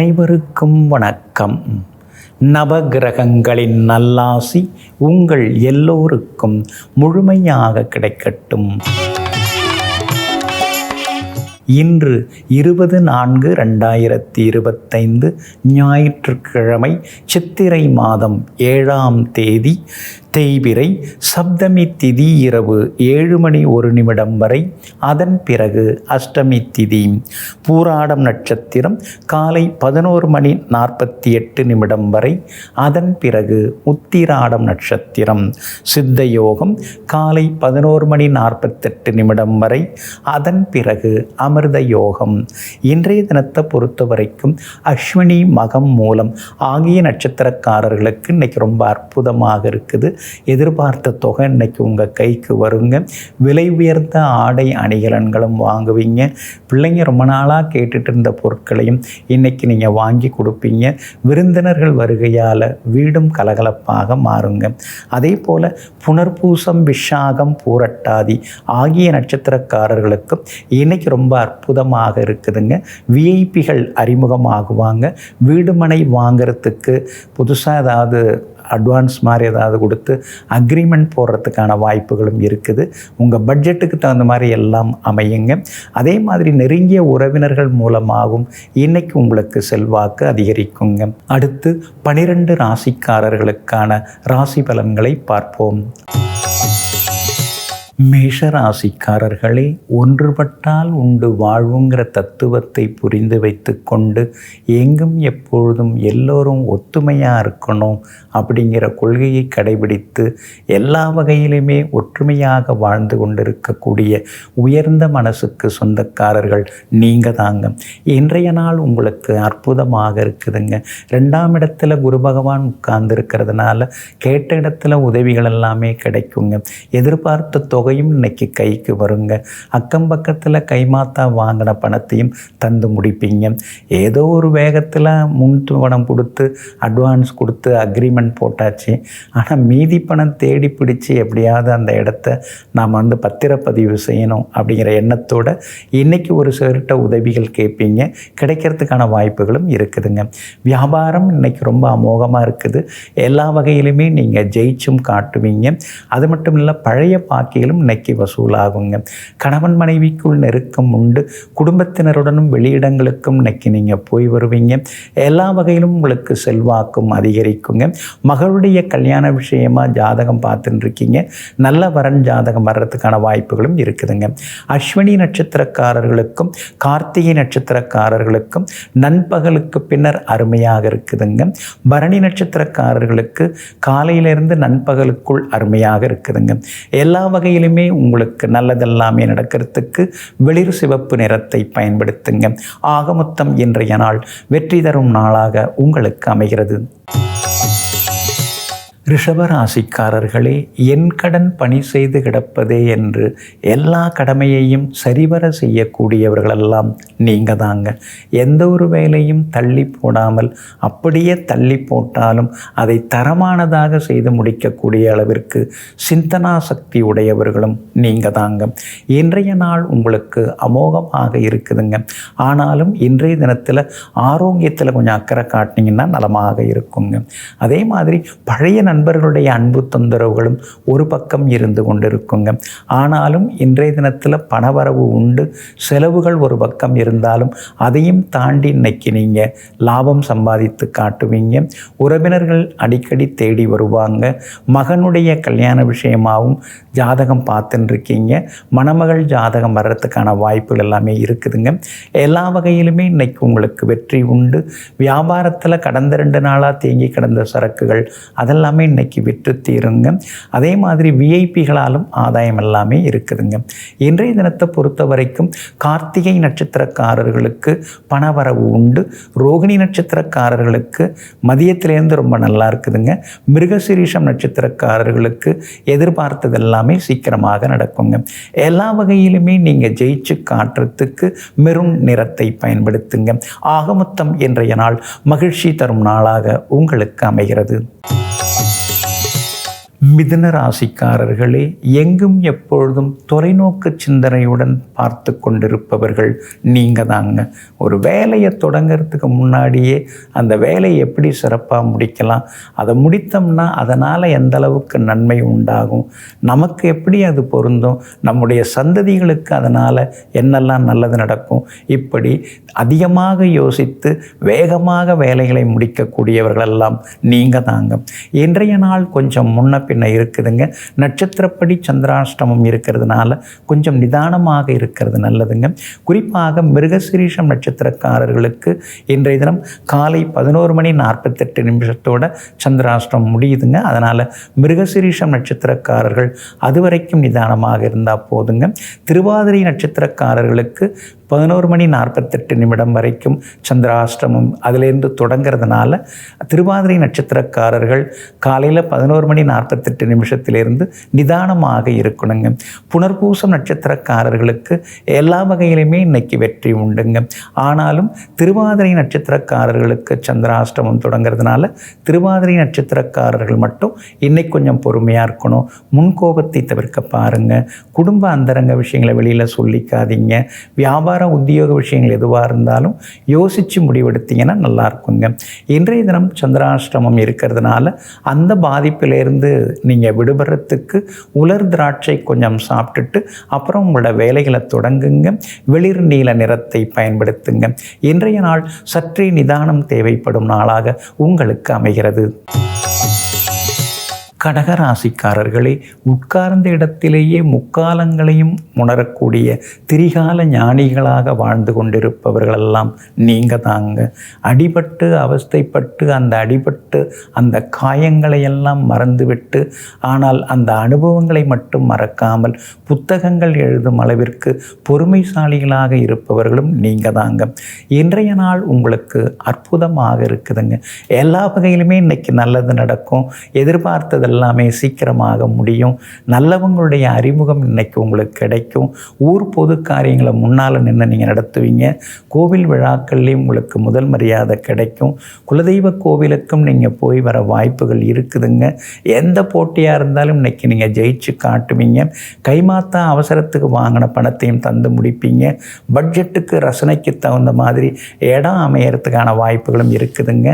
அனைவருக்கும் வணக்கம். நவகிரகங்களின் நல்லாசி உங்கள் எல்லோருக்கும் முழுமையாக கிடைக்கட்டும். இன்று இருபது நான்கு ரெண்டாயிரத்தி இருபத்தைந்து ஞாயிற்றுக்கிழமை சித்திரை மாதம் ஏழாம் தேதி தேய்பிரை சப்தமி திதி இரவு ஏழு மணி ஒரு நிமிடம் வரை. அதன் பிறகு அஷ்டமி திதி. பூராடம் நட்சத்திரம் காலை பதினோரு மணி நாற்பத்தி எட்டு நிமிடம் வரை. அதன் பிறகு உத்திராடம் நட்சத்திரம். சித்த யோகம் காலை பதினோரு மணி நாற்பத்தெட்டு நிமிடம் வரை. அதன் பிறகு அமிர்த யோகம். இன்றைய தினத்தை பொறுத்த வரைக்கும் அஸ்வினி மகம் மூலம் ஆகிய நட்சத்திரக்காரர்களுக்கு இன்றைக்கி ரொம்ப அற்புதமாக இருக்குது. எதிர்பார்த்த தொகை இன்னைக்கு உங்கள் கைக்கு வருங்க. விலை உயர்ந்த ஆடை அணிகலன்களும் வாங்குவீங்க. பிள்ளைங்க ரொம்ப நாளாக கேட்டுட்டு இருந்த பொருட்களையும் இன்னைக்கு நீங்கள் வாங்கி கொடுப்பீங்க. விருந்தினர்கள் வருகையால் வீடும் கலகலப்பாக மாறுங்க. அதே போல் புனர்பூசம் விஷாகம் பூரட்டாதி ஆகிய நட்சத்திரக்காரர்களுக்கும் இன்னைக்கு ரொம்ப அற்புதமாக இருக்குதுங்க. விஐபிகள் அறிமுகமாகுவாங்க. வீடுமனை வாங்கிறதுக்கு புதுசாக ஏதாவது அட்வான்ஸ் மாதிரி ஏதாவது கொடுத்து அக்ரிமெண்ட் போடுறதுக்கான வாய்ப்புகளும் இருக்குது. உங்கள் பட்ஜெட்டுக்கு தகுந்த மாதிரி எல்லாம் அமையுங்க. அதே மாதிரி நெருங்கிய உறவினர்கள் மூலமாகவும் இன்னைக்கு உங்களுக்கு செல்வாக்கு அதிகரிக்குங்க. அடுத்து பனிரெண்டு ராசிக்காரர்களுக்கான ராசி பலன்களை பார்ப்போம். மேஷ ராசிக்காரர்களே ஒன்றுபட்டால் உண்டு வாழ்வுங்கிற தத்துவத்தை புரிந்து வைத்து கொண்டு எங்கும் எப்பொழுதும் எல்லோரும் ஒத்துமையாக இருக்கணும் அப்படிங்கிற கொள்கையை கடைபிடித்து எல்லா வகையிலுமே ஒற்றுமையாக வாழ்ந்து கொண்டிருக்கக்கூடிய உயர்ந்த மனசுக்கு சொந்தக்காரர்கள் நீங்கள் தாங்க. இன்றைய நாள் உங்களுக்கு அற்புதமாக இருக்குதுங்க. ரெண்டாம் இடத்துல குரு பகவான் உட்கார்ந்து இருக்கிறதுனால கேட்ட இடத்துல உதவிகள் எல்லாமே கிடைக்குங்க. எதிர்பார்த்த தொகை தொகையும் இன்னைக்கு கைக்கு வருங்க. அக்கம் பக்கத்தில் கைமாத்தா வாங்கின பணத்தையும் தந்து முடிப்பீங்க. ஏதோ ஒரு வேகத்தில் முன் பணம் கொடுத்து அட்வான்ஸ் கொடுத்து அக்ரிமெண்ட் போட்டாச்சு. ஆனால் மீதி பணம் தேடி பிடிச்சி எப்படியாவது அந்த இடத்த நாம் வந்து பத்திரப்பதிவு செய்யணும் அப்படிங்கிற எண்ணத்தோட இன்றைக்கி ஒரு சிலர்கிட்ட உதவிகள் கேட்பீங்க. கிடைக்கிறதுக்கான வாய்ப்புகளும் இருக்குதுங்க. வியாபாரம் இன்னைக்கு ரொம்ப அமோகமாக இருக்குது. எல்லா வகையிலுமே நீங்கள் ஜெயிச்சும் காட்டுவீங்க. அது மட்டும் இல்லை பழைய பாக்கிகளும் இன்னைக்கு வசூலாகுங்க. கணவன் மனைவிக்குள் நெருக்கம் உண்டு. குடும்பத்தினருடனும் வெளியிடங்களுக்கும் இன்னைக்கு நீங்கள் போய் வருவீங்க. எல்லா வகையிலும் உங்களுக்கு செல்வாக்கும் அதிகரிக்குங்க. மகளுடைய கல்யாண விஷயமா ஜாதகம் பார்த்துட்டு இருக்கீங்க நல்ல வரன் ஜாதகம் வர்றதுக்கான வாய்ப்புகளும் இருக்குதுங்க. அஸ்வினி நட்சத்திரக்காரர்களுக்கும் கார்த்திகை நட்சத்திரக்காரர்களுக்கும் நண்பகலுக்கு பின்னர் அருமையாக இருக்குதுங்க. பரணி நட்சத்திரக்காரர்களுக்கு காலையிலிருந்து நண்பகலுக்குள் அருமையாக இருக்குதுங்க. எல்லா வகையிலும் உங்களுக்கு நல்லதெல்லாமே நடக்கிறதுக்கு வெளிர் சிவப்பு நிறத்தை பயன்படுத்துங்க. ஆகமொத்தம் இன்றைய நாள் வெற்றி தரும் நாளாக உங்களுக்கு அமைகிறது. ரிஷபராசிக்காரர்களே என் கடன் பணி செய்து கிடப்பதே என்று எல்லா கடமையையும் சரிவர செய்யக்கூடியவர்களெல்லாம் நீங்கள் தாங்க. எந்த ஒரு வேலையும் தள்ளி போடாமல் அப்படியே தள்ளி போட்டாலும் அதை தரமானதாக செய்து முடிக்கக்கூடிய அளவிற்கு சிந்தனா சக்தி உடையவர்களும் நீங்கள் தாங்க. இன்றைய நாள் உங்களுக்கு அமோகமாக இருக்குதுங்க. ஆனாலும் இன்றைய தினத்தில் ஆரோக்கியத்தில் கொஞ்சம் அக்கறை காட்டினீங்கன்னா நலமாக இருக்குங்க. அதே மாதிரி பழைய நண்பர்களுடைய அன்பு தொந்தரவுகளும் ஒரு பக்கம் இருந்து கொண்டிருக்குங்க. ஆனாலும் இன்றைய தினத்தில் பணவரவு உண்டு செலவுகள் ஒரு பக்கம் இருந்தாலும் அதையும் தாண்டி இன்னைக்கு நீங்கள் லாபம் சம்பாதித்து காட்டுவீங்க. உறவினர்கள் அடிக்கடி தேடி வருவாங்க. மகனுடைய கல்யாண விஷயமாகவும் ஜாதகம் பார்த்துன்னு இருக்கீங்க மணமகள் ஜாதகம் வர்றதுக்கான வாய்ப்புகள் எல்லாமே இருக்குதுங்க. எல்லா வகையிலுமே இன்னைக்கு உங்களுக்கு வெற்றி உண்டு. வியாபாரத்தில் கடந்த ரெண்டு நாளாக தேங்கி கிடந்த சரக்குகள் அதெல்லாமே இன்னைக்கு விற்று தீருங்க. அதே மாதிரி விஐபிகளாலும் ஆதாயம் எல்லாமே இருக்குதுங்க. இன்றைய தினத்தை பொறுத்த வரைக்கும் கார்த்திகை நட்சத்திரக்காரர்களுக்கு பணவரவு உண்டு. ரோகிணி நட்சத்திரக்காரர்களுக்கு மதியத்திலேருந்து ரொம்ப நல்லா இருக்குதுங்க. மிருகசிரீஷம் நட்சத்திரக்காரர்களுக்கு எதிர்பார்த்தது எல்லாமே சீக்கிரமாக நடக்குங்க. எல்லா வகையிலுமே நீங்கள் ஜெயிச்சு காட்டுறதுக்கு மெருண் நிறத்தை பயன்படுத்துங்க. ஆகமொத்தம் இன்றைய நாள் மகிழ்ச்சி தரும் நாளாக உங்களுக்கு அமைகிறது. மிதுன ராசிக்காரர்களே எங்கும் எப்பொழுதும் தொலைநோக்கு சிந்தனையுடன் பார்த்து கொண்டிருப்பவர்கள் நீங்கள் தாங்க ஒரு வேலையை தொடங்கிறதுக்கு முன்னாடியே அந்த வேலையை எப்படி சிறப்பாக முடிக்கலாம்? அதை முடித்தோம்னா அதனால் எந்த அளவுக்கு நன்மை உண்டாகும்? நமக்கு எப்படி அது பொருந்தும்? நம்முடைய சந்ததிகளுக்கு அதனால் என்னெல்லாம் நல்லது நடக்கும்? இப்படி அதிகமாக யோசித்து வேகமாக வேலைகளை முடிக்கக்கூடியவர்களெல்லாம் நீங்கள் தாங்க இன்றைய நாள் கொஞ்சம் முன்ன பின்ன இருக்குதுங்க. நட்சத்திரப்படி சந்திராஷ்டமம் இருக்கிறதுனால கொஞ்சம் நிதானமாக இருக்கிறது நல்லதுங்க. குறிப்பாக மிருகசிரீஷம் நட்சத்திரக்காரர்களுக்கு இன்றைய தினம் காலை பதினோரு மணி நாற்பத்தெட்டு நிமிஷத்தோட சந்திராஷ்டமம் முடியுதுங்க. அதனால் மிருகசிரீஷம் நட்சத்திரக்காரர்கள் அதுவரைக்கும் நிதானமாக இருந்தால் போதுங்க. திருவாதிரை நட்சத்திரக்காரர்களுக்கு பதினோரு மணி நாற்பத்தெட்டு நிமிடம் வரைக்கும் சந்திராஷ்டமம் அதிலேருந்து தொடங்கிறதுனால திருவாதிரை நட்சத்திரக்காரர்கள் காலையில் பதினோரு மணி நாற்பத்தெட்டு நிமிஷத்திலிருந்து நிதானமாக இருக்கணுங்க. புனர்பூசம் நட்சத்திரக்காரர்களுக்கு எல்லா வகையிலுமே இன்னைக்கு வெற்றி உண்டுங்க. ஆனாலும் திருவாதிரை நட்சத்திரக்காரர்களுக்கு சந்திராஷ்டமம் தொடங்கிறதுனால திருவாதிரை நட்சத்திரக்காரர்கள் மட்டும் இன்னைக்கு கொஞ்சம் பொறுமையாக இருக்கணும். முன்கோபத்தை தவிர்க்க பாருங்கள் குடும்ப அந்தரங்க விஷயங்களை வெளியில் சொல்லிக்காதீங்க. வியாபார உத்தியோக விஷயங்கள் எதுவாக இருந்தாலும் யோசித்து முடிவெடுத்தீங்கன்னா நல்லா இருக்குங்க இன்றைய தினம் சந்திராஷ்டிரமம் இருக்கிறதுனால அந்த பாதிப்பிலேருந்து நீங்கள் விடுபடுறதுக்கு உலர் திராட்சை கொஞ்சம் சாப்பிட்டுட்டு அப்புறம் உங்களோட வேலைகளை தொடங்குங்க. வெளிர் நீல நிறத்தை பயன்படுத்துங்க. இன்றைய நாள் சற்றே நிதானம் தேவைப்படும் நாளாக உங்களுக்கு அமைகிறது. கடகராசிக்காரர்களே உட்கார்ந்த இடத்திலேயே முக்காலங்களையும் உணரக்கூடிய திரிகால ஞானிகளாக வாழ்ந்து கொண்டிருப்பவர்களெல்லாம் நீங்கள் தாங்க. அடிபட்டு அவஸ்தைப்பட்டு அந்த அடிபட்டு அந்த காயங்களை எல்லாம் மறந்துவிட்டு ஆனால் அந்த அனுபவங்களை மட்டும் மறக்காமல் புத்தகங்கள் எழுதும் அளவிற்கு பொறுமைசாலிகளாக இருப்பவர்களும் நீங்கள் தாங்க. இன்றைய நாள் உங்களுக்கு அற்புதமாக இருக்குதுங்க. எல்லா வகையிலுமே இன்றைக்கி நல்லது நடக்கும். எதிர்பார்த்தது எல்லாமே சீக்கிரமாக முடியும். நல்லவங்களுடைய அறிமுகம் இன்னைக்கு உங்களுக்கு கிடைக்கும். ஊர் பொது காரியங்களை முன்னால் நின்று நீங்கள் நடத்துவீங்க. கோவில் விழாக்கள்லேயும் உங்களுக்கு முதல் மரியாதை கிடைக்கும். குலதெய்வ கோவிலுக்கும் நீங்கள் போய் வர வாய்ப்புகள் இருக்குதுங்க. எந்த போட்டியாக இருந்தாலும் இன்னைக்கு நீங்கள் ஜெயிச்சு காட்டுவீங்க. கைமாத்தா அவசரத்துக்கு வாங்கின பணத்தையும் தந்து முடிப்பீங்க. பட்ஜெட்டுக்கு ரசனைக்கு தகுந்த மாதிரி இடம் அமையறதுக்கான வாய்ப்புகளும் இருக்குதுங்க.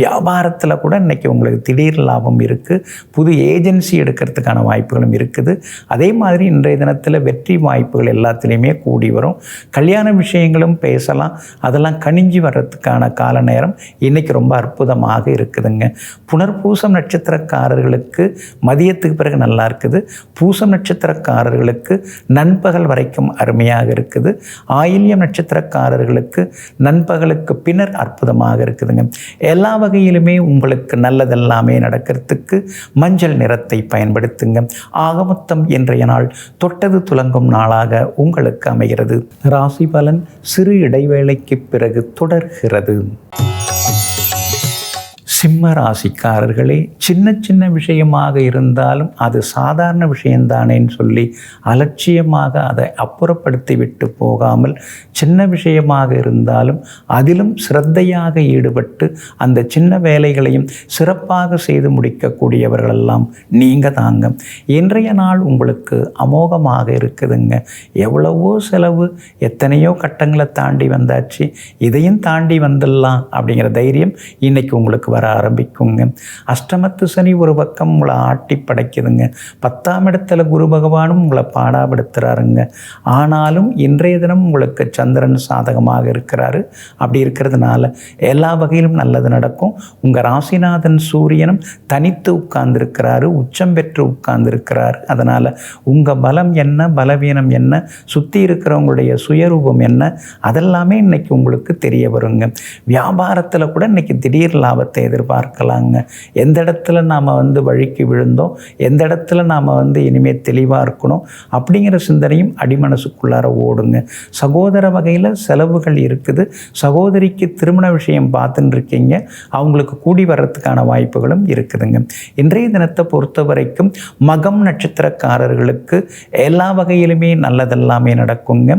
வியாபாரத்தில் கூட இன்னைக்கு உங்களுக்கு திடீர் லாபம் இருக்குது புது ஏஜென்சி எடுக்கிறதுக்கான வாய்ப்புகளும் இருக்குது. அதே மாதிரி இன்றைய தினத்தில் வெற்றி வாய்ப்புகள் எல்லாத்துலேயுமே கூடி வரும். கல்யாண விஷயங்களும் பேசலாம். அதெல்லாம் கணிஞ்சி வர்றதுக்கான கால நேரம் இன்றைக்கி ரொம்ப அற்புதமாக இருக்குதுங்க. புனர்பூசம் நட்சத்திரக்காரர்களுக்கு மதியத்துக்கு பிறகு நல்லா இருக்குது. பூசம் நட்சத்திரக்காரர்களுக்கு நண்பகல் வரைக்கும் அருமையாக இருக்குது. ஆயில்யம் நட்சத்திரக்காரர்களுக்கு நண்பகலுக்கு பின்னர் அற்புதமாக இருக்குதுங்க. எல்லா வகையிலுமே உங்களுக்கு நல்லதெல்லாமே நடக்கிறதுக்கு மஞ்சள் நிறத்தை பயன்படுத்துங்க. ஆகமொத்தம் இன்றைய நாள் தொட்டது துலங்கும் நாளாக உங்களுக்கு அமைகிறது. ராசி பலன் சிறு இடைவேளைக்கு பிறகு தொடர்கிறது. சிம்ம ராசிக்காரர்களே சின்ன சின்ன விஷயமாக இருந்தாலும் அது சாதாரண விஷயம்தானேன்னு சொல்லி அலட்சியமாக அதை அப்புறப்படுத்தி விட்டு போகாமல் சின்ன விஷயமாக இருந்தாலும் அதிலும் சிரத்தையாக ஈடுபட்டு அந்த சின்ன வேலைகளையும் சிறப்பாக செய்து முடிக்கக்கூடியவர்களெல்லாம் நீங்கள் தாங்க. இன்றைய நாள் உங்களுக்கு அமோகமாக இருக்குதுங்க. எவ்வளவோ செலவு எத்தனையோ கட்டங்களை தாண்டி வந்தாச்சு. இதையும் தாண்டி வந்துடலாம் அப்படிங்கிற தைரியம் இன்றைக்கி உங்களுக்கு வரா ஆரம்பிக்குங்க. அஷ்டமத்து சனி ஒரு பக்கம் உங்களை ஆட்டி படைக்குதுங்க. பத்தாம் இடத்துல குரு பகவானும் உங்களை பாடாபடுத்துகிறாருங்க ஆனாலும் இன்றைய தினம் உங்களுக்கு சந்திரன் சாதகமாக இருக்கிறாரு. அப்படி இருக்கிறதுனால எல்லா வகையிலும் நல்லது நடக்கும். உங்கள் ராசிநாதன் சூரியனும் தனித்து உட்கார்ந்துருக்கிறாரு. உச்சம் பெற்று உட்கார்ந்துருக்கிறாரு. அதனால் உங்கள் பலம் என்ன பலவீனம் என்ன சுற்றி இருக்கிறவங்களுடைய சுயரூபம் என்ன அதெல்லாமே இன்னைக்கு உங்களுக்கு தெரிய வருங்க. வியாபாரத்தில் கூட இன்னைக்கு திடீர் லாபத்தை எதிர்பார்க்கலாங்க. எந்த இடத்துல நாம் வந்து வழிக்கு விழுந்தோம் எந்த இடத்துல நாம் வந்து இனிமேல் தெளிவாக இருக்கணும் அப்படிங்கிற சிந்தனையும் அடிமனசுக்குள்ளார ஓடுங்க. சகோதர வகையில் செலவுகள் இருக்குது. சகோதரிக்கு திருமண விஷயம் பார்த்துன்னு இருக்கீங்க அவங்களுக்கு கூடி வர்றதுக்கான வாய்ப்புகளும் இருக்குதுங்க. இன்றைய தினத்தை பொறுத்த வரைக்கும் மகம் நட்சத்திரக்காரர்களுக்கு எல்லா வகையிலுமே நல்லதெல்லாமே நடக்குங்க.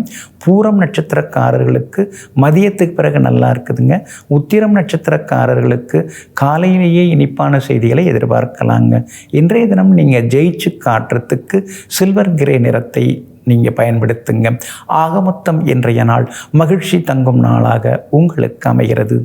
பூரம் நட்சத்திரக்காரர்களுக்கு மதியத்துக்கு பிறகு நல்லா இருக்குதுங்க. உத்திரம் நட்சத்திரக்காரர்களுக்கு காலையிலேயே இனிப்பான செய்திகளை எதிர்பார்க்கலாங்க. இன்றைய தினம் நீங்கள் ஜெயிச்சு காட்டுறதுக்கு சில்வர் கிரே நிறத்தை நீங்கள் பயன்படுத்துங்க. ஆக மொத்தம் இன்றைய நாள் மகிழ்ச்சி தங்கும் நாளாக உங்களுக்கு அமைகிறது.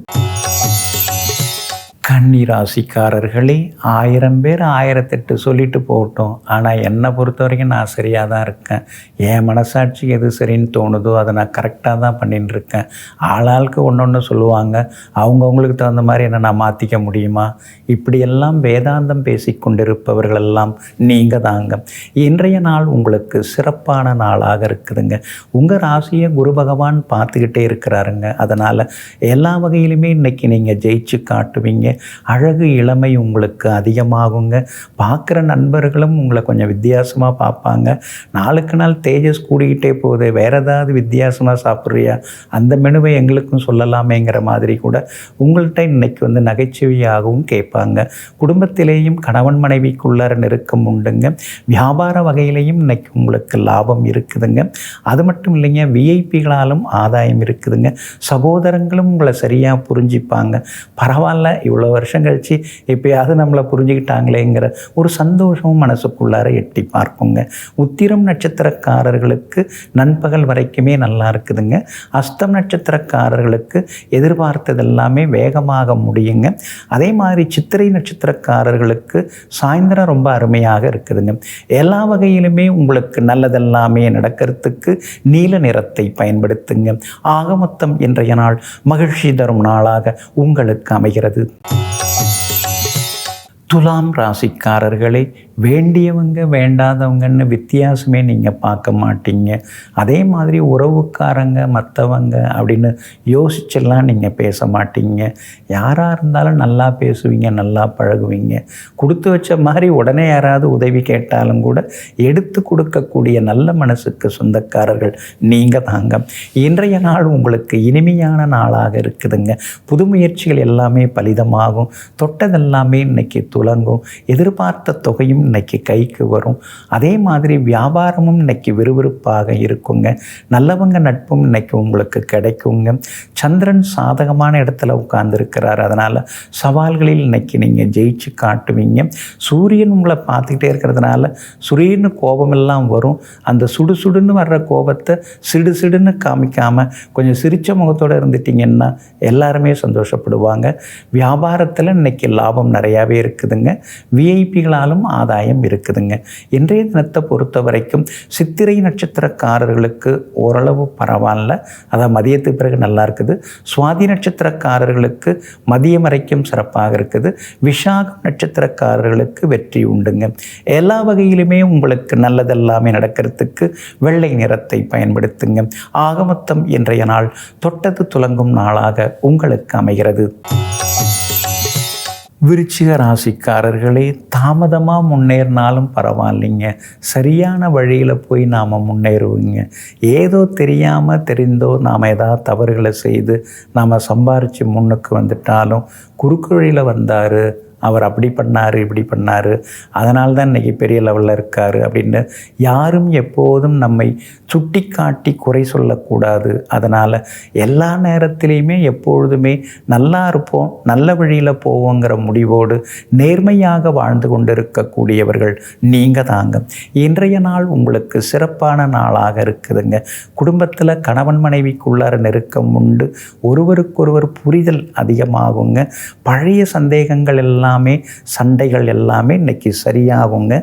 கன்னி ராசிக்காரர்களே ஆயிரம் பேர் ஆயிரத்தெட்டு சொல்லிட்டு போகட்டும் ஆனால் என்னை பொறுத்த வரைக்கும் நான் சரியாக தான் இருக்கேன். என் மனசாட்சி எது சரின்னு தோணுதோ அதை நான் கரெக்டாக தான் பண்ணிட்டு இருக்கேன். ஆளாளுக்கு ஒன்று ஒன்று சொல்லுவாங்க. அவங்கவுங்களுக்கு தகுந்த மாதிரி என்ன நான் மாற்றிக்க முடியுமா? இப்படியெல்லாம் வேதாந்தம் பேசி கொண்டிருப்பவர்களெல்லாம் நீங்கள் தாங்க. இன்றைய நாள் உங்களுக்கு சிறப்பான நாளாக இருக்குதுங்க. உங்கள் ராசியை குரு பகவான் பார்த்துக்கிட்டே இருக்கிறாருங்க. அதனால் எல்லா வகையிலுமே இன்றைக்கி நீங்கள் ஜெயிச்சு காட்டுவீங்க. அழகு இளமை உங்களுக்கு அதிகமாகுங்க. பார்க்குற நண்பர்களும் உங்களை கொஞ்சம் வித்தியாசமாக பார்ப்பாங்க. நாளுக்கு நாள் தேஜஸ் கூடிக்கிட்டே போகுது. வேறு ஏதாவது வித்தியாசமாக சாப்பிட்றியா? அந்த மெனுவை எங்களுக்கும் சொல்லலாமேங்கிற மாதிரி கூட உங்கள்கிட்ட இன்னைக்கு வந்து நகைச்சுவையாகவும் கேட்பாங்க. குடும்பத்திலேயும் கணவன் மனைவிக்குள்ளார நெருக்கம் உண்டுங்க. வியாபார வகையிலையும் இன்னைக்கு உங்களுக்கு லாபம் இருக்குதுங்க. அது மட்டும் இல்லைங்க விஐபிகளாலும் ஆதாயம் இருக்குதுங்க. சகோதரங்களும் உங்களை சரியாக புரிஞ்சுப்பாங்க. பரவாயில்ல இவ்வளோ இவ்வளோ வருஷம் கழித்து எப்பயாவது நம்மளை புரிஞ்சுக்கிட்டாங்களேங்கிற ஒரு சந்தோஷமும் மனசுக்குள்ளார எட்டி பார்க்குங்க. உத்திரம் நட்சத்திரக்காரர்களுக்கு நண்பகல் வரைக்குமே நல்லா இருக்குதுங்க. அஸ்தம் நட்சத்திரக்காரர்களுக்கு எதிர்பார்த்தது எல்லாமே வேகமாக முடியுங்க. அதே மாதிரி சித்திரை நட்சத்திரக்காரர்களுக்கு சாயந்தரம் ரொம்ப அருமையாக இருக்குதுங்க. எல்லா வகையிலுமே உங்களுக்கு நல்லதெல்லாமே நடக்கிறதுக்கு நீல நிறத்தை பயன்படுத்துங்க. ஆக மொத்தம் இன்றைய நாள் மகிழ்ச்சி தரும் நாளாக உங்களுக்கு அமைகிறது. துலாம் ராசிக்காரர்களே வேண்டியவங்க வேண்டாதவங்கன்னு வித்தியாசமே நீங்கள் பார்க்க மாட்டீங்க. அதே மாதிரி உறவுக்காரங்க மற்றவங்க அப்படின்னு யோசிச்செல்லாம் நீங்கள் பேச மாட்டீங்க. யாராக இருந்தாலும் நல்லா பேசுவீங்க நல்லா பழகுவீங்க. கொடுத்து வச்ச மாதிரி உடனே யாராவது உதவி கேட்டாலும் கூட எடுத்து கொடுக்கக்கூடிய நல்ல மனசுக்கு சொந்தக்காரர்கள் நீங்கள் தாங்க. இன்றைய நாள் உங்களுக்கு இனிமையான நாளாக இருக்குதுங்க. புது முயற்சிகள் எல்லாமே பலிதமாகும். தொட்டதெல்லாமே இன்றைக்கி துலங்கும் எதிர்பார்த்த தொகையும் இன்னைக்கு கைக்கு வரும். அதே மாதிரி வியாபாரமும் இன்னைக்கு விறுவிறுப்பாக இருக்குங்க. நல்லவங்க நட்பும் இன்னைக்கு உங்களுக்கு கிடைக்குங்க. சந்திரன் சாதகமான இடத்துல உட்கார்ந்துருக்கிறார். அதனால் சவால்களில் இன்னைக்கு நீங்கள் ஜெயிச்சு காட்டுவீங்க. சூரியன் உங்களை பார்த்துக்கிட்டே இருக்கிறதுனால சூரியனு கோபமெல்லாம் வரும். அந்த சுடு சுடுன்னு வர்ற கோபத்தை சிடு சிடுன்னு காமிக்காமல் கொஞ்சம் சிரித்த முகத்தோடு இருந்துட்டிங்கன்னா எல்லாருமே சந்தோஷப்படுவாங்க. வியாபாரத்தில் இன்னைக்கு லாபம் நிறையாவே இருக்குதுங்க. விஐபிகளாலும் ஆதாயம் இருக்குதுங்க. இன்றைய தினத்தை பொறுத்த வரைக்கும் சித்திரை நட்சத்திரக்காரர்களுக்கு ஓரளவு பரவாயில்ல. அதான் மதியத்துக்கு பிறகு நல்லா இருக்குது. சுவாதி நட்சத்திரக்காரர்களுக்கு மதியம் வரைக்கும் சிறப்பாக இருக்குது. விஷாகம் நட்சத்திரக்காரர்களுக்கு வெற்றி உண்டுங்க. எல்லா வகையிலுமே உங்களுக்கு நல்லதெல்லாமே நடக்கிறதுக்கு வெள்ளை நிறத்தை பயன்படுத்துங்க. ஆகமொத்தம் இன்றைய நாள் தொட்டது துலங்கும் நாளாக உங்களுக்கு அமைகிறது. விருச்சிக ராசிக்காரர்களே தாமதமாக முன்னேறினாலும் பரவாயில்லைங்க. சரியான வழியில் போய் நாம் முன்னேறுவோங்க. ஏதோ தெரியாமல் தெரிந்தோ நாம் ஏதாவது தவறுகளை செய்து நாம் சம்பாரித்து முன்னுக்கு வந்துட்டாலும் குறுக்கு வழியில் வந்தார் அவர் அப்படி பண்ணார் இப்படி பண்ணார். அதனால தான் இன்றைக்கி பெரிய லெவலில் இருக்கார் அப்படின்னு யாரும் எப்போதும் நம்மை சுட்டி காட்டி குறை சொல்லக்கூடாது. அதனால் எல்லா நேரத்திலையுமே எப்பொழுதுமே நல்லா இருப்போம் நல்ல வழியில் போவோங்கிற முடிவோடு நேர்மையாக வாழ்ந்து கொண்டிருக்கக்கூடியவர்கள் நீங்கள் தாங்க. இன்றைய நாள் உங்களுக்கு சிறப்பான நாளாக இருக்குதுங்க. குடும்பத்தில் கணவன் மனைவிக்குள்ளார நெருக்கம் உண்டு. ஒருவருக்கொருவர் புரிதல் அதிகமாகுங்க. பழைய சந்தேகங்கள் எல்லாம் எல்லாமே சண்டைகள் எல்லாமே இன்னைக்கு சரியாகுங்க.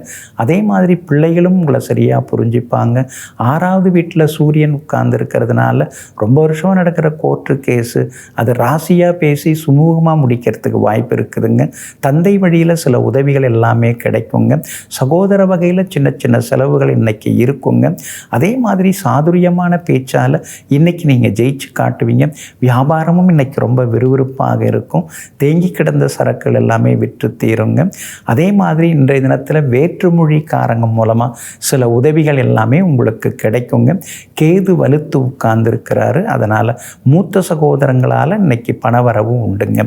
அதே மாதிரி பிள்ளைகளும் உங்களை சரியாக புரிஞ்சுப்பாங்க. ஆறாவது வீட்டில் சூரியன் உட்கார்ந்து இருக்கிறதுனால ரொம்ப வருஷம் நடக்கிற கோர்ட்டு கேஸு அது ராசியாக பேசி சுமூகமாக முடிக்கிறதுக்கு வாய்ப்பு இருக்குதுங்க. தந்தை வழியில் சில உதவிகள் எல்லாமே கிடைக்குங்க. சகோதர வகையில் சின்ன சின்ன செலவுகள் இன்றைக்கி இருக்குங்க. அதே மாதிரி சாதுரியமான பேச்சால் இன்னைக்கு நீங்கள் ஜெயிச்சு காட்டுவீங்க. வியாபாரமும் இன்றைக்கி ரொம்ப விறுவிறுப்பாக இருக்கும். தேங்கி கிடந்த சரக்குகள் எல்லாமே விற்று தீருங்க அதே மாதிரி இன்றைய தினத்தில் வேற்றுமொழி காரங்கம் மூலமாக சில உதவிகள் எல்லாமே உங்களுக்கு கிடைக்குங்க. கேது வலுத்து உட்கார்ந்துருக்கிறாரு. அதனால் மூத்த சகோதரங்களால் இன்னைக்கு பணவரவும் உண்டுங்க.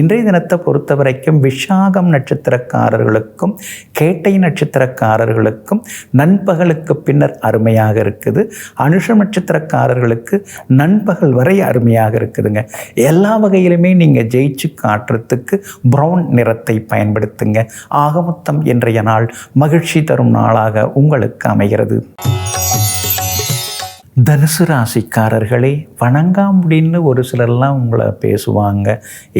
இன்றைய தினத்தை பொறுத்த வரைக்கும் விஷாகம் நட்சத்திரக்காரர்களுக்கும் கேட்டை நட்சத்திரக்காரர்களுக்கும் நண்பகலுக்கு பின்னர் அருமையாக இருக்குது. அனுஷம் நட்சத்திரக்காரர்களுக்கு நண்பகல் வரை அருமையாக இருக்குதுங்க. எல்லா வகையிலுமே நீங்கள் ஜெயிச்சு காட்டுறதுக்கு ப்ரௌன் நேரத்தை பயன்படுத்துங்க. ஆகமொத்தம் இன்றைய நாள் மகிழ்ச்சி தரும் நாளாக உங்களுக்கு அமைகிறது. தனுசு ராசிக்காரர்களே வணங்காமுடின்னு ஒரு சிலர்லாம் உங்களை பேசுவாங்க.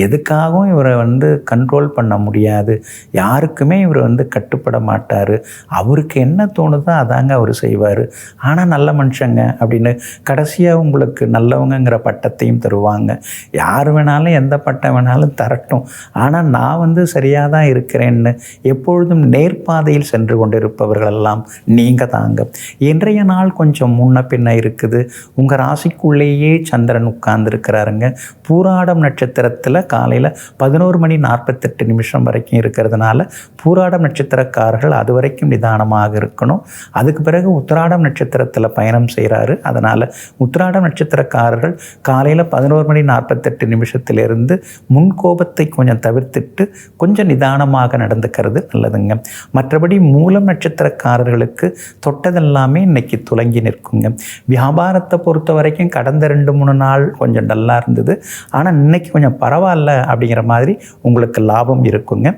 எதுக்காகவும் இவரை வந்து கண்ட்ரோல் பண்ண முடியாது. யாருக்குமே இவர் வந்து கட்டுப்பட மாட்டார். அவருக்கு என்ன தோணுதோ அதாங்க அவர் செய்வார். ஆனால் நல்ல மனுஷங்க அப்படின்னு கடைசியாக உங்களுக்கு நல்லவங்கங்கிற பட்டத்தையும் தருவாங்க. யார் வேணாலும் எந்த பட்டம் வேணாலும் தரட்டும். ஆனால் நான் வந்து சரியாக தான் இருக்கிறேன்னு எப்பொழுதும் நேர்பாதையில் சென்று கொண்டிருப்பவர்களெல்லாம் நீங்கள் தாங்க இன்றைய நாள் கொஞ்சம் முன்ன பின்ன இருக்குது. உங்கள் ராசிக்குள்ளேயே சந்திரன் உட்கார்ந்துருக்கிறாருங்க. பூராடம் நட்சத்திரத்தில் காலையில் பதினோரு மணி நாற்பத்தெட்டு நிமிஷம் வரைக்கும் இருக்கிறதுனால பூராடம் நட்சத்திரக்காரர்கள் அது வரைக்கும் நிதானமாக இருக்கணும். அதுக்கு பிறகு உத்திராடம் நட்சத்திரத்தில் பயணம் செய்கிறாரு அதனால் உத்திராடம் நட்சத்திரக்காரர்கள் காலையில் பதினோரு மணி நாற்பத்தெட்டு நிமிஷத்திலிருந்து முன்கோபத்தை கொஞ்சம் தவிர்த்துட்டு கொஞ்சம் நிதானமாக நடந்துக்கிறது நல்லதுங்க. மற்றபடி மூலம் நட்சத்திரக்காரர்களுக்கு தொட்டதெல்லாமே இன்னைக்கு துலங்கி நிற்குங்க. வியாபாரத்தை பொறுத்த வரைக்கும் கடந்த ரெண்டு மூணு நாள் கொஞ்சம் டல்லாக இருந்தது. ஆனால் இன்னைக்கு கொஞ்சம் பரவாயில்ல அப்படிங்கிற மாதிரி உங்களுக்கு லாபம் இருக்குங்க.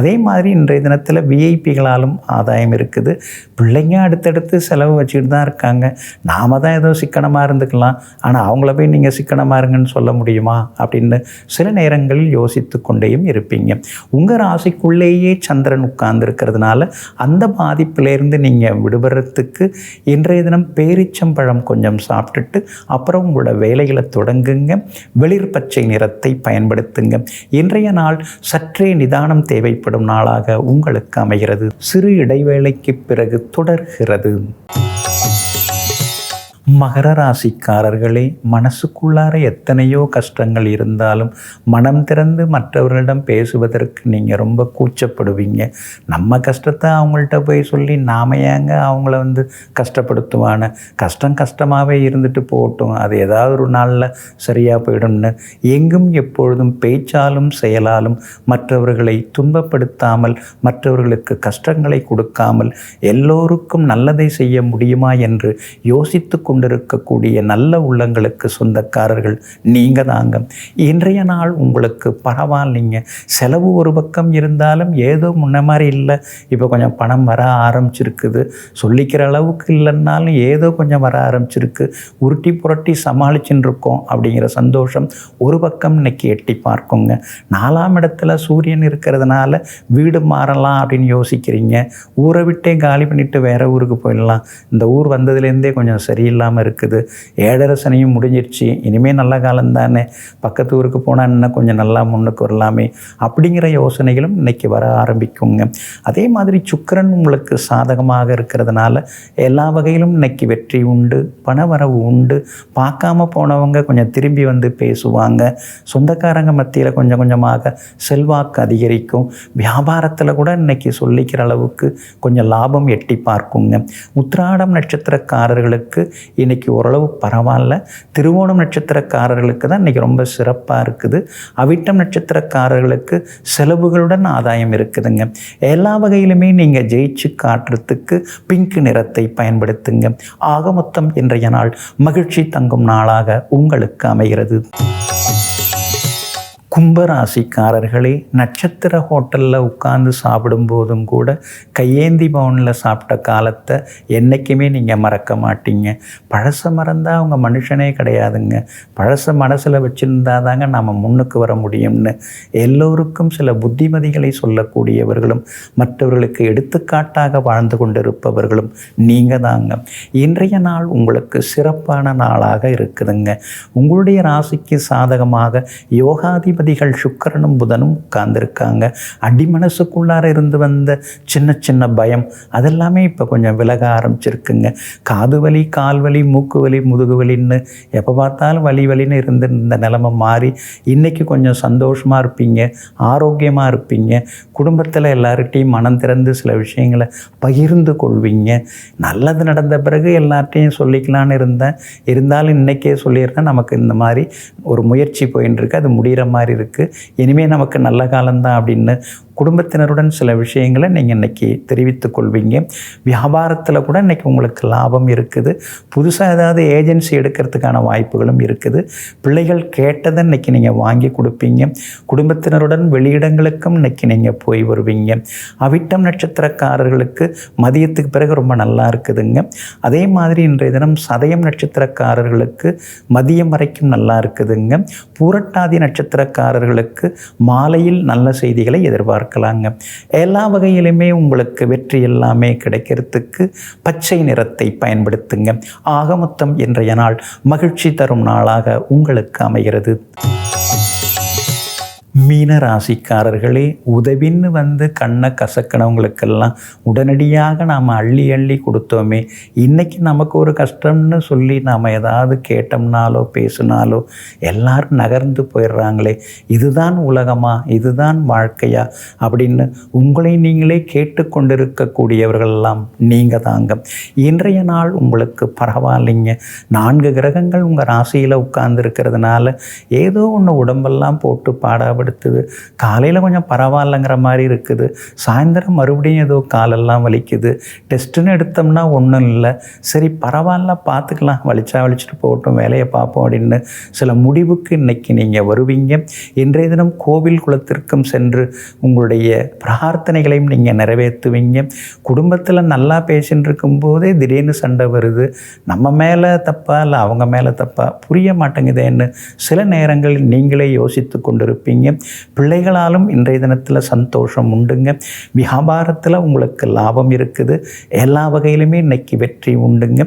அதே மாதிரி இன்றைய தினத்தில் விஐபிகளாலும் ஆதாயம் இருக்குது. பிள்ளைங்க அடுத்தடுத்து செலவு வச்சுக்கிட்டு தான் இருக்காங்க. நாம தான் ஏதோ சிக்கனமாக இருந்துக்கலாம். ஆனால் அவங்கள போய் நீங்கள் சிக்கனமாக இருங்கன்னு சொல்ல முடியுமா? அப்படின்னு சில நேரங்களில் யோசித்து கொண்டேயும் இருப்பீங்க. உங்கள் ராசிக்குள்ளேயே சந்திரன் உட்கார்ந்துருக்கிறதுனால அந்த பாதிப்பிலேருந்து நீங்கள் விடுபடுறதுக்கு இன்றைய தினம் பேரிச்சம்பழம் கொஞ்சம் சாப்பிட்டுட்டு அப்புறம் உங்களோட வேலைகளை தொடங்குங்க. வெளிர் பச்சை நிறத்தை பயன்படுத்துங்க. இன்றைய நாள் சற்றே நிதானம் தேவைப்படும் நாளாக உங்களுக்கு அமைகிறது. சிறு இடைவேளைக்கு பிறகு தொடர்கிறது. மகர ராசிக்காரர்களே மனசுக்குள்ளார எத்தனையோ கஷ்டங்கள் இருந்தாலும் மனம் திறந்து மற்றவர்களிடம் பேசுவதற்கு நீங்கள் ரொம்ப கூச்சப்படுவீங்க. நம்ம கஷ்டத்தை அவங்கள்ட்ட போய் சொல்லி நாம ஏங்க அவங்கள வந்து கஷ்டப்படுத்துவான கஷ்டம் கஷ்டமாகவே இருந்துட்டு போகட்டும். அது ஏதாவது ஒரு நாளில் சரியாக போயிடும்னு. எங்கும் எப்பொழுதும் பேச்சாலும் செயலாலும் மற்றவர்களை துன்பப்படுத்தாமல் மற்றவர்களுக்கு கஷ்டங்களை கொடுக்காமல் எல்லோருக்கும் நல்லதை செய்ய முடியுமா என்று யோசித்து கொண்டிருக்கக்கூடிய நல்ல உள்ளங்களுக்கு சொந்தக்காரர்கள் நீங்கள் தாங்க இன்றைய நாள் உங்களுக்கு பரவாயில்லைங்க. செலவு ஒரு பக்கம் இருந்தாலும் ஏதோ முன்ன மாதிரி இல்லை. இப்போ கொஞ்சம் பணம் வர ஆரம்பிச்சிருக்குது. சொல்லிக்கிற அளவுக்கு இல்லைன்னாலும் ஏதோ கொஞ்சம் வர ஆரம்பிச்சிருக்கு. உருட்டி புரட்டி சமாளிச்சுன்னு இருக்கோம் அப்படிங்கிற சந்தோஷம் ஒரு பக்கம் இன்னைக்கு எட்டி பார்க்குங்க. நாலாம் இடத்துல சூரியன் இருக்கிறதுனால வீடு மாறலாம் அப்படின்னு யோசிக்கிறீங்க. ஊரை விட்டே காலி பண்ணிட்டு வேற ஊருக்கு போயிடலாம். இந்த ஊர் வந்ததுலேருந்தே கொஞ்சம் சரியில்லை இல்லாமல் இருக்குது. ஏழரசனையும் முடிஞ்சிருச்சு. இனிமேல் நல்ல காலம் தானே பக்கத்து ஊருக்கு போனால் இன்னும் கொஞ்சம் நல்லா முன்னுக்கு வரலாமே. அப்படிங்கிற யோசனைகளும் இன்றைக்கி வர ஆரம்பிக்குங்க. அதே மாதிரி சுக்கரன் உங்களுக்கு சாதகமாக இருக்கிறதுனால எல்லா வகையிலும் இன்னைக்கு வெற்றி உண்டு பணவரவு உண்டு. பார்க்காம போனவங்க கொஞ்சம் திரும்பி வந்து பேசுவாங்க. சொந்தக்காரங்க மத்தியில் கொஞ்சம் கொஞ்சமாக செல்வாக்கு அதிகரிக்கும். வியாபாரத்தில் கூட இன்னைக்கு சொல்லிக்கிற அளவுக்கு கொஞ்சம் லாபம் எட்டி பார்க்குங்க. உத்ராடம் நட்சத்திரக்காரர்களுக்கு இன்னைக்கு ஓரளவு பரவாயில்ல. திருவோணம் நட்சத்திரக்காரர்களுக்கு தான் இன்னைக்கு ரொம்ப சிறப்பாக இருக்குது. அவிட்டம் நட்சத்திரக்காரர்களுக்கு செலவுகளுடன் ஆதாயம் இருக்குதுங்க. எல்லா வகையிலுமே நீங்கள் ஜெயிச்சு காட்டுறதுக்கு பிங்க் நிறத்தை பயன்படுத்துங்க. ஆக மொத்தம் இன்றைய நாள் மகிழ்ச்சி தங்கும் நாளாக உங்களுக்கு அமைகிறது. கும்பராசிக்காரர்களே நட்சத்திர ஹோட்டலில் உட்கார்ந்து சாப்பிடும்போதும் கூட கையேந்தி பவனில் சாப்பிட்ட காலத்தை என்றைக்குமே நீங்கள் மறக்க மாட்டீங்க. பழச மறந்தால் அவங்க மனுஷனே கிடையாதுங்க. பழசை மனசில் வச்சுருந்தா தாங்க நாம் முன்னுக்கு வர முடியும்னு. எல்லோருக்கும் சில புத்திமதிகளை சொல்லக்கூடியவர்களும் மற்றவர்களுக்கு எடுத்துக்காட்டாக வாழ்ந்து கொண்டிருப்பவர்களும் நீங்கள் தாங்க. இன்றைய நாள் உங்களுக்கு சிறப்பான நாளாக இருக்குதுங்க. உங்களுடைய ராசிக்கு சாதகமாக யோகாதிபதி அதிபதிகள் சுக்கரனும் புதனும் உட்கார்ந்துருக்காங்க. அடிமனசுக்குள்ளார இருந்து வந்த சின்ன சின்ன பயம் அதெல்லாமே இப்போ கொஞ்சம் விலக ஆரம்பிச்சிருக்குங்க. காது வலி கால் வலி மூக்கு வலி முதுகு வலின்னு எப்போ பார்த்தாலும் வலி வலின்னு இருந்து இந்த நிலமை மாறி இன்றைக்கி கொஞ்சம் சந்தோஷமாக இருப்பீங்க ஆரோக்கியமாக இருப்பீங்க. குடும்பத்தில் எல்லார்கிட்டையும் மனம் திறந்து சில விஷயங்களை பகிர்ந்து கொள்வீங்க. நல்லது நடந்த பிறகு எல்லார்ட்டையும் சொல்லிக்கலான்னு இருந்தேன். இருந்தாலும் இன்றைக்கே சொல்லிடுறேன். நமக்கு இந்த மாதிரி ஒரு முயற்சி போயின்னு இருக்கு. அது முடிகிற மாதிரி இருக்குது இனிமேல் நமக்கு நல்ல காலம்தான் அப்படின்னு குடும்பத்தினருடன் சில விஷயங்களை நீங்கள் இன்றைக்கி தெரிவித்து கொள்வீங்க. வியாபாரத்தில் கூட இன்றைக்கி உங்களுக்கு லாபம் இருக்குது. புதுசாக ஏதாவது ஏஜென்சி எடுக்கிறதுக்கான வாய்ப்புகளும் இருக்குது. பிள்ளைகள் கேட்டதை இன்றைக்கி நீங்கள் வாங்கி கொடுப்பீங்க. குடும்பத்தினருடன் வெளியிடங்களுக்கும் இன்றைக்கி நீங்கள் போய் வருவீங்க. அவிட்டம் நட்சத்திரக்காரர்களுக்கு மதியத்துக்கு பிறகு ரொம்ப நல்லா இருக்குதுங்க. அதே மாதிரி இன்றைய தினம் சதயம் நட்சத்திரக்காரர்களுக்கு மதியம் வரைக்கும் நல்லா இருக்குதுங்க. பூரட்டாதி நட்சத்திரக்காரர்களுக்கு மாலையில் நல்ல செய்திகளை பார்க்கலாங்க. எல்லா வகையிலுமே உங்களுக்கு வெற்றி எல்லாமே கிடைக்கிறதுக்கு பச்சை நிறத்தை பயன்படுத்துங்க. ஆகமொத்தம் இன்றைய நாள் மகிழ்ச்சி தரும் நாளாக உங்களுக்கு அமைகிறது. மீன ராசிக்காரர்களே உதவின்னு வந்து கண்ணை கசக்கினவங்களுக்கெல்லாம் உடனடியாக நாம் அள்ளி அள்ளி கொடுத்தோமே இன்றைக்கி நமக்கு ஒரு கஷ்டம்னு சொல்லி நாம் ஏதாவது கேட்டோம்னாலோ பேசினாலோ எல்லாரும் நகர்ந்து போயிடுறாங்களே இதுதான் உலகமா இதுதான் வாழ்க்கையா அப்படின்னு உங்களை நீங்களே கேட்டுக்கொண்டிருக்கக்கூடியவர்களெல்லாம் நீங்கள் தாங்க. இன்றைய நாள் உங்களுக்கு பரவாயில்லைங்க. நான்கு கிரகங்கள் உங்கள் ராசியில் உட்கார்ந்துருக்கிறதுனால ஏதோ ஒன்று உடம்பெல்லாம் போட்டு பாடாப படுத்துது காலையில் கொஞ்சம் பரவாயில்லைங்கிற மாதிரி இருக்குது. சாயந்தரம் மறுபடியும் ஏதோ காலெல்லாம் வலிக்குது. டெஸ்ட்டுன்னு எடுத்தோம்னா ஒன்றும் இல்லை. சரி பரவாயில்ல பார்த்துக்கலாம். வலிச்சா வலிச்சுட்டு போகட்டும் வேலையை பார்ப்போம் அப்படின்னு சில முடிவுக்கு இன்னைக்கு நீங்கள் வருவீங்க. இன்றைய தினம் கோவில் குளத்திற்கும் சென்று உங்களுடைய பிரார்த்தனைகளையும் நீங்கள் நிறைவேற்றுவீங்க. குடும்பத்தில் நல்லா பேசின்னு இருக்கும்போதே திடீர்னு சண்டை வருது. நம்ம மேலே தப்பா இல்லை அவங்க மேலே தப்பா? புரிய மாட்டேங்குதேன்னு சில நேரங்களில் நீங்களே யோசித்து கொண்டிருப்பீங்க. பிள்ளைகளாலும் இன்றைய தினத்தில் சந்தோஷம் உண்டுங்க. வியாபாரத்தில் உங்களுக்கு லாபம் இருக்குது. எல்லா வகையிலுமே இன்னைக்கு வெற்றி உண்டுங்க.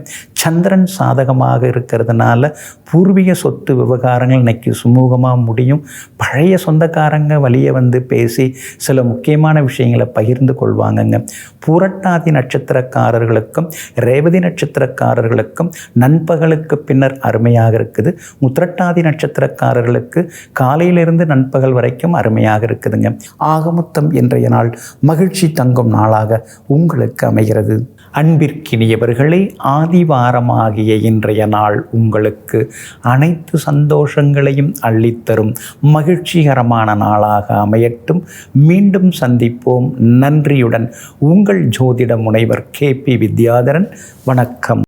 சந்திரன் சாதகமாக இருக்கிறதுனால பூர்வீக சொத்து விவகாரங்கள் இன்னைக்கு சுமூகமாக முடியும். பழைய சொந்தக்காரங்க வழியை வந்து பேசி சில முக்கியமான விஷயங்களை பகிர்ந்து கொள்வாங்கங்க. பூரட்டாதி நட்சத்திரக்காரர்களுக்கும் ரேவதி நட்சத்திரக்காரர்களுக்கும் நண்பகலுக்கு பின்னர் அருமையாக இருக்குது. முத்திரட்டாதி நட்சத்திரக்காரர்களுக்கு காலையிலிருந்து நண்பகல் வரைக்கும் அருமையாக இருக்குதுங்க. ஆகமொத்தம் இன்றைய நாள் மகிழ்ச்சி தங்கும் நாளாக உங்களுக்கு அமைகிறது. அன்பிற்கினியவர்களே ஆதிவாரமாகிய இன்றைய நாள் உங்களுக்கு அனைத்து சந்தோஷங்களையும் அள்ளித்தரும் மகிழ்ச்சிகரமான நாளாக அமையட்டும். மீண்டும் சந்திப்போம். நன்றியுடன் உங்கள் ஜோதிட முனைவர் கே பி வித்யாதரன். வணக்கம்.